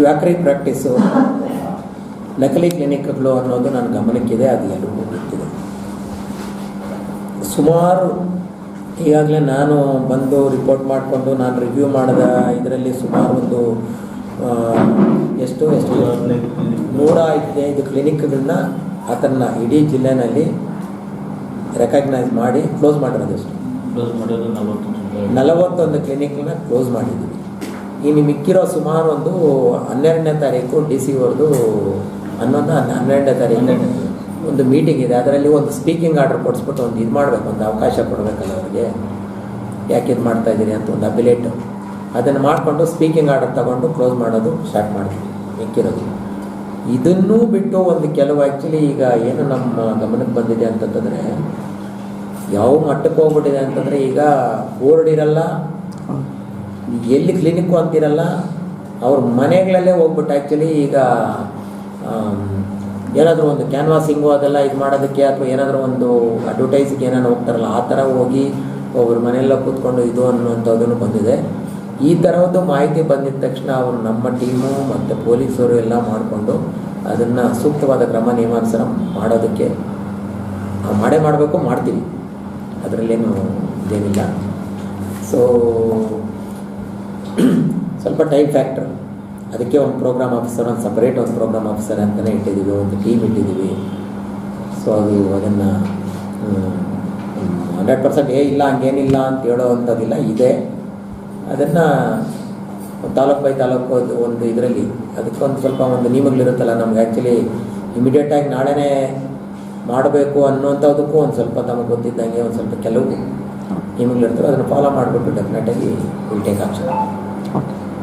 ಕ್ವಾಕ್ರಿ practice ನಕಲಿ ಕ್ಲಿನಿಕ್ಗಳು ಅನ್ನೋದು ನನ್ನ ಗಮನಕ್ಕಿದೆ ಅದು ಎಲ್ಲರಿಗೂ ಗೊತ್ತಿದೆ. ಸುಮಾರು ಈಗಾಗಲೇ ನಾನು ಬಂದು ರಿಪೋರ್ಟ್ ಮಾಡಿಕೊಂಡು ನಾನು ರಿವ್ಯೂ ಮಾಡಿದ ಇದರಲ್ಲಿ ಸುಮಾರು ಒಂದು ಎಷ್ಟು ಎಷ್ಟು ನೂರ ಐದು ಕ್ಲಿನಿಕ್ಗಳನ್ನ ಅದನ್ನು ಇಡೀ ಜಿಲ್ಲೆನಲ್ಲಿ ರೆಕಗ್ನೈಸ್ ಮಾಡಿ ಕ್ಲೋಸ್ ಮಾಡಿರೋದು ಅಷ್ಟು. ಕ್ಲೋಸ್ ನಲವತ್ತೊಂದು ಕ್ಲಿನಿಕ್ನ ಕ್ಲೋಸ್ ಮಾಡಿದ್ದೀವಿ. ಇನ್ನು ಮಿಕ್ಕಿರೋ ಸುಮಾರು ಒಂದು ಹನ್ನೆರಡನೇ ತಾರೀಕು ಡಿ ಸಿ ಅವ್ರದ್ದು ಹನ್ನೊಂದು ಹನ್ನೆ- ಹನ್ನೆರಡನೇ ತಾರೀಕು ಒಂದು ಮೀಟಿಂಗ್ ಇದೆ. ಅದರಲ್ಲಿ ಒಂದು ಸ್ಪೀಕಿಂಗ್ ಆರ್ಡರ್ ಕೊಡಿಸ್ಬಿಟ್ಟು ಒಂದು ಇದು ಮಾಡಬೇಕು ಒಂದು ಅವಕಾಶ ಕೊಡಬೇಕಲ್ಲ ಅವ್ರಿಗೆ. ಯಾಕೆ ಇದು ಮಾಡ್ತಾ ಇದ್ದೀರಿ ಅಂತ ಒಂದು ಅಬಿಲೇಟ್ ಅದನ್ನು ಮಾಡಿಕೊಂಡು ಸ್ಪೀಕಿಂಗ್ ಆರ್ಡರ್ ತಗೊಂಡು ಕ್ಲೋಸ್ ಮಾಡೋದು ಸ್ಟಾರ್ಟ್ ಮಾಡ್ತೀವಿ ಮಿಕ್ಕಿರೋದು. ಇದನ್ನೂ ಬಿಟ್ಟು ಒಂದು ಕೆಲವು ಆ್ಯಕ್ಚುಲಿ ಈಗ ಏನು ನಮ್ಮ ಗಮನಕ್ಕೆ ಬಂದಿದೆ ಅಂತಂತಂದರೆ ಯಾವ ಮಟ್ಟಕ್ಕೆ ಹೋಗ್ಬಿಟ್ಟಿದೆ ಅಂತಂದರೆ ಈಗ ಬೋರ್ಡ್ ಇರಲ್ಲ ಎಲ್ಲಿ ಕ್ಲಿನಿಕ್ಕು ಅಂತಿರಲ್ಲ, ಅವ್ರ ಮನೆಗಳಲ್ಲೇ ಹೋಗ್ಬಿಟ್ಟು ಆ್ಯಕ್ಚುಲಿ ಈಗ ಏನಾದರೂ ಒಂದು ಕ್ಯಾನ್ವಾಸಿಂಗು ಅದೆಲ್ಲ ಇದು ಮಾಡೋದಕ್ಕೆ ಅಥವಾ ಏನಾದರೂ ಒಂದು ಅಡ್ವರ್ಟೈಸ್ಗೆ ಏನಾದ್ರು ಹೋಗ್ತಾರಲ್ಲ, ಆ ಥರ ಹೋಗಿ ಒಬ್ಬರ ಮನೆಯೆಲ್ಲ ಕೂತ್ಕೊಂಡು ಇದು ಅನ್ನುವಂಥದ್ದನ್ನು ಬಂದಿದೆ. ಈ ಥರದ್ದು ಮಾಹಿತಿ ಬಂದಿದ ತಕ್ಷಣ ಅವರು ನಮ್ಮ ಟೀಮು ಮತ್ತು ಪೊಲೀಸರು ಎಲ್ಲ ಮಾಡಿಕೊಂಡು ಅದನ್ನು ಸೂಕ್ತವಾದ ಕ್ರಮ ನಿಯಮಾನುಸಾರ ಮಾಡೋದಕ್ಕೆ ಮಾಡೇ ಮಾಡಬೇಕು, ಮಾಡ್ತೀವಿ. ಅದರಲ್ಲೇನು ಇದೇನಿಲ್ಲ. ಸೊ ಸ್ವಲ್ಪ ಟೈಮ್ ಫ್ಯಾಕ್ಟರ್ ಅದಕ್ಕೆ ಒಂದು ಪ್ರೋಗ್ರಾಮ್ ಆಫೀಸರ್ ಒಂದು ಸಪ್ರೇಟ್ ಒಂದು ಪ್ರೋಗ್ರಾಮ್ ಆಫೀಸರ್ ಅಂತಲೇ ಇಟ್ಟಿದ್ದೀವಿ ಒಂದು ಟೀಮ್ ಇಟ್ಟಿದ್ದೀವಿ. ಸೊ ಅದು ಅದನ್ನು ಹಂಡ್ರೆಡ್ ಪರ್ಸೆಂಟ್ ಏ ಇಲ್ಲ ಹಂಗೇನಿಲ್ಲ ಅಂತ ಹೇಳೋ ಅಂಥದ್ದಿಲ್ಲ ಇದೆ. ಅದನ್ನು ತಾಲೂಕು ಬೈ ತಾಲೂಕು ಅದು ಒಂದು ಇದರಲ್ಲಿ ಅದಕ್ಕೊಂದು ಸ್ವಲ್ಪ ಒಂದು ನಿಯಮಗಳಿರುತ್ತಲ್ಲ ನಮ್ಗೆ ಆ್ಯಕ್ಚುಲಿ ಇಮಿಡಿಯೇಟಾಗಿ ನಾಳೆನೇ ಮಾಡಬೇಕು ಅನ್ನೋಂಥದಕ್ಕೂ ಒಂದು ಸ್ವಲ್ಪ ತಮಗೆ ಗೊತ್ತಿದ್ದಂಗೆ ಒಂದು ಸ್ವಲ್ಪ ಕೆಲವು ನಿಯಮಗಳಿರ್ತವೆ ಅದನ್ನು ಫಾಲೋ ಮಾಡಿಬಿಟ್ಟು ಡೆಫಿನೆಟಾಗಿ ವಿಲ್ ಟೇಕ್ ಆಕ್ಷನ್ ಓಕೆ